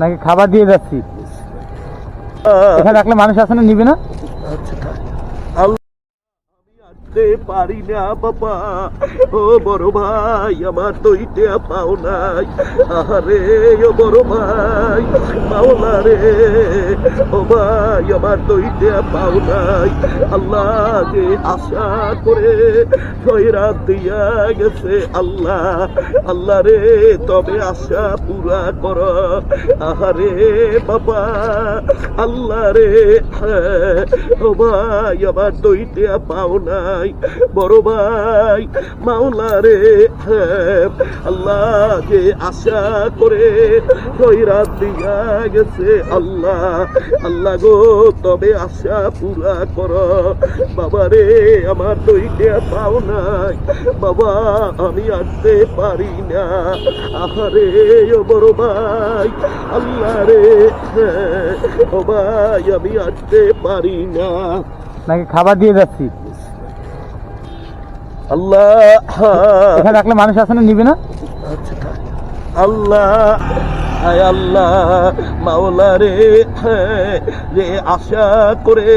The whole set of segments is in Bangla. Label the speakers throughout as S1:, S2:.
S1: নাকি খাবার দিয়ে যাচ্ছি? এখানে রাখলে মানুষ আসলে নিবে না?
S2: আচ্ছা আসতে পারি না বাবা। ও বড় ভাই আমার দইতে পাও নাই। আরে ও বড় ভাই মাওলা রে। ও ভাই আমার দইতে পাও নাই। আল্লাহকে আশা করে খয়রাত দিয়া গেছে আল্লাহ। আল্লাহ রে তবে আশা পুরা কর। আহারে বাবা। আল্লাহ রে হ্যাঁ, ও ভাই আমার দইতে পাও নাই। বড় ভাই মাওলা রে হ্যাঁ, আল্লাহকে আশা করে খয়রাত দিয়া গেছে আল্লাহ। আল্লাহ গো তবে আশা পুরা কর। বাবা রে আমার দইতে পাও নাই। বাবা আমি আসতে পারি না। আহারে ও বড় ভাই আল্লাহ রে হ্যাঁ, ও ভাই আমি আসতে পারি না।
S1: নাকি খাবার দিয়ে যাচ্ছি?
S2: আল্লাহ।
S1: এখানে রাখলে মানুষ আছে না নিবে না?
S2: আচ্ছা আল্লাহ হায় আল্লাহ মাওলা রে রে আশা করে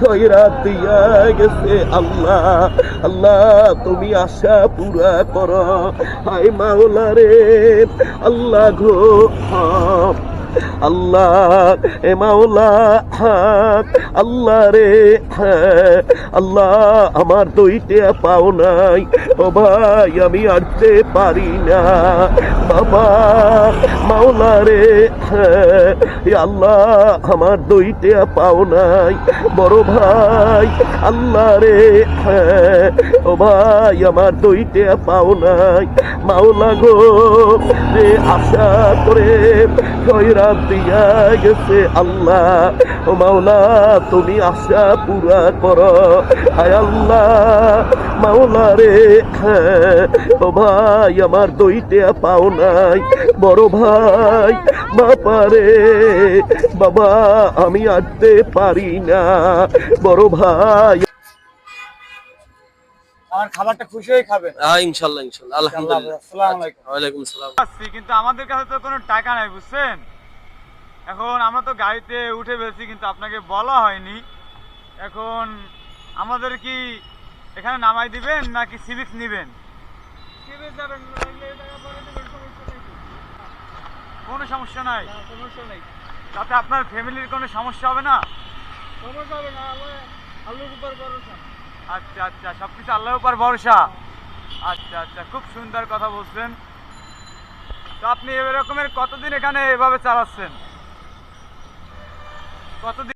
S2: খয়রাত দিয়া গেছে আল্লাহ। আল্লাহ তুমি আশা পুরা করো। হায় মাওলা রে আল্লাহ গো হ্যাঁ, আল্লাহ এ মাওলা আল্লাহ রে হ্যাঁ, আল্লাহ আমার দুইটা পাও নাই। ভাই, আমি আনতে পারি না। বাবা, মাওলা রে আল্লাহ, আমার দইতে পাও নাই। বড় ভাই, আল্লাহ রে ও ভাই, আমার দইতে পাও নাই। মাওলা গো রে আশা করে খয়রাত দিয়া গেছে আল্লাহ, ও মাওলা, তুমি আশা পুরা কর। হায় আল্লাহ, মাওলা রে ও ভাই আমার দইতে পাও নাই। বড় ভাই বাবা রে বাবা আমি আসতে পারি না। বড় ভাই।
S1: আমার খাবারটা খুশি হয়ে খাবে।
S3: হ্যাঁ আলহামদুলিল্লাহ।
S1: আসসালামু আলাইকুম।
S4: কিন্তু আমাদের কাছে তো কোনো টাকা নাই বুঝছেন? এখন আমরা তো গাড়িতে উঠে ফেলছি কিন্তু আপনাকে বলা হয়নি। এখন আমাদের কি এখানে নামাই দিবেন নাকি সিভিক্স নিবেন? কোনো সমস্যা নাই? সমস্যা নাই। তাতে আপনার ফ্যামিলির কোনো সমস্যা হবে না? সমস্যা হবে না আল্লাহর উপর ভরসা। আচ্ছা আচ্ছা সব কিছু আল্লাহর উপর ভরসা। আচ্ছা আচ্ছা খুব সুন্দর কথা বলছেন। তো আপনি এরকমের কতদিন এখানে এভাবে চালাচ্ছেন? কতদিন